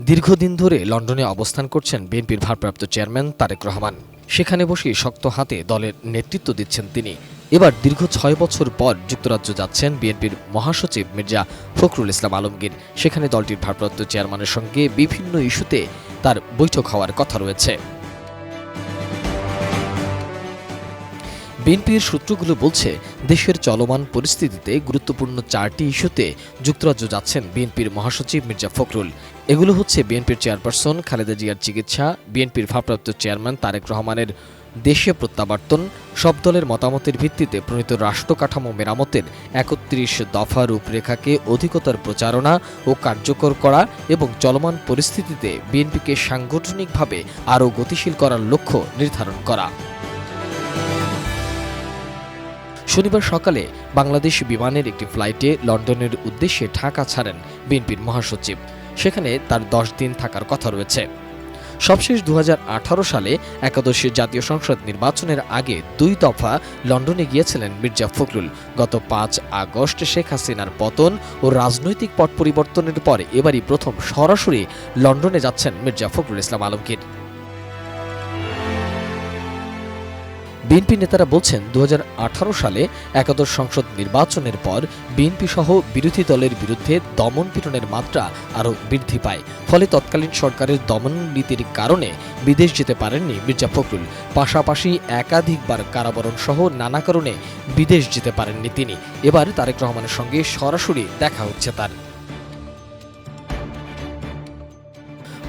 দীর্ঘদিন ধরে লন্ডনে অবস্থান করছেন বিএনপির ভারপ্রাপ্ত চেয়ারম্যান তারেক রহমান। সেখানে বসে শক্ত হাতে দলের নেতৃত্ব দিচ্ছেন তিনি। এবার দীর্ঘ ছয় বছর পর যুক্তরাজ্য যাচ্ছেন বিএনপির মহাসচিব মির্জা ফখরুল ইসলাম আলমগীর। সেখানে দলটির ভারপ্রাপ্ত চেয়ারম্যানের সঙ্গে বিভিন্ন ইস্যুতে তার বৈঠক হওয়ার কথা রয়েছে। বিএনপির সূত্রগুলো বলছে, দেশের চলমান পরিস্থিতিতে গুরুত্বপূর্ণ চারটি ইস্যুতে যুক্তরাজ্য যাচ্ছেন বিএনপির মহাসচিব মির্জা ফখরুল। এগুলো হচ্ছে বিএনপির চেয়ারপারসন খালেদা জিয়ার চিকিৎসা, বিএনপির ভারপ্রাপ্ত চেয়ারম্যান তারেক রহমানের দেশে প্রত্যাবর্তন, সব দলের মতামতের ভিত্তিতে প্রণীত রাষ্ট্র কাঠামো মেরামতের একত্রিশ দফা রূপরেখাকে অধিকতর প্রচারণা ও কার্যকর করা এবং চলমান পরিস্থিতিতে বিএনপিকে সাংগঠনিকভাবে আরও গতিশীল করার লক্ষ্য নির্ধারণ করা। শনিবার সকালে বাংলাদেশ বিমানের একটি ফ্লাইটে লন্ডনের উদ্দেশ্যে ঢাকা ছাড়েন বিএনপির মহাসচিব। সেখানে তার দশ দিন থাকার কথা রয়েছে। সবশেষ দু হাজার আঠারো সালে একাদশ জাতীয় সংসদ নির্বাচনের আগে দুই দফা লন্ডনে গিয়েছিলেন মির্জা ফখরুল। গত পাঁচ আগস্ট শেখ হাসিনার পতন ও রাজনৈতিক পট পরিবর্তনের পর এবারই প্রথম সরাসরি লন্ডনে যাচ্ছেন মির্জা ফখরুল ইসলাম আলমগীর। বিএনপি নেতারা বলছেন দু হাজার আঠারো সালে একাদশ সংসদ নির্বাচনের পর বিএনপি সহ বিরোধী দলের বিরুদ্ধে দমন পীড়নের মাত্রা আরও বৃদ্ধি পায়। ফলে তৎকালীন সরকারের দমন নীতির কারণে বিদেশ যেতে পারেননি মির্জা ফখরুল। পাশাপাশি একাধিকবার কারাবরণ সহ নানা কারণে বিদেশ যেতে পারেননি তিনি। এবার তারেক রহমানের সঙ্গে সরাসরি দেখা হচ্ছে তার।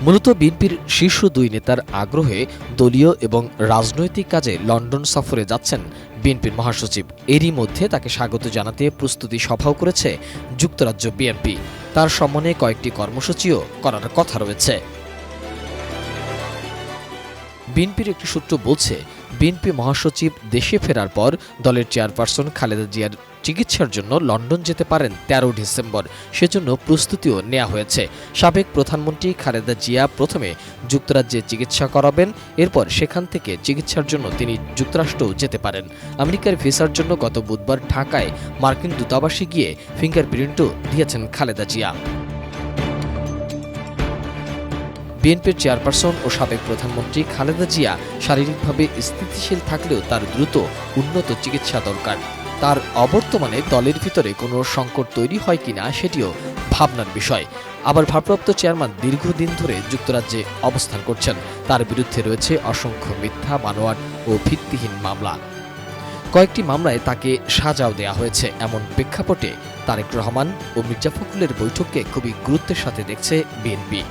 মূলত বিএনপির শীর্ষ দুই নেতার আগ্রহে দলীয় এবং রাজনৈতিক কাজে লন্ডন সফরে যাচ্ছেন বিএনপির মহাসচিব। এরই মধ্যে তাকে স্বাগত জানাতে প্রস্তুতি সভাও করেছে যুক্তরাজ্য বিএনপি। তার সম্মানে কয়েকটি কর্মসূচিও করার কথা রয়েছে। বিএনপির একটি সূত্র বলছে বিএনপি মহাসচিব দেশে ফেরার পর দলের চেয়ারপারসন খালেদা জিয়ার চিকিৎসার জন্য লন্ডন যেতে পারেন তেরো ডিসেম্বর। সেজন্য প্রস্তুতিও নেওয়া হয়েছে। সাবেক প্রধানমন্ত্রী খালেদা জিয়া প্রথমে যুক্তরাজ্যে চিকিৎসা করাবেন, এরপর সেখান থেকে চিকিৎসার জন্য তিনি যুক্তরাষ্ট্রও যেতে পারেন। আমেরিকার ভিসার জন্য গত বুধবার ঢাকায় মার্কিন দূতাবাসে গিয়ে ফিঙ্গারপ্রিন্টও দিয়েছেন খালেদা জিয়া। বিএনপির চেয়ারপারসন ও সাবেক প্রধানমন্ত্রী খালেদা জিয়া শারীরিকভাবে স্থিতিশীল থাকলেও তার দ্রুত, উন্নত চিকিৎসা দরকার। তার অবর্তমানে দলের ভিতরে কোনো সংকট তৈরি হয় কিনা সেটিও ভাবনার বিষয়। আবার ভারপ্রাপ্ত চেয়ারম্যান দীর্ঘদিন ধরে যুক্তরাজ্যে অবস্থান করছেন। তার বিরুদ্ধে রয়েছে অসংখ্য মিথ্যা মানোয়াট ও ভিত্তিহীন মামলা। কয়েকটি মামলায় তাকে সাজাও দেয়া হয়েছে। এমন প্রেক্ষাপটে তারেক রহমান ও মির্জা ফখরুলের বৈঠককে খুবই গুরুত্বের সাথে দেখছে বিএনপি।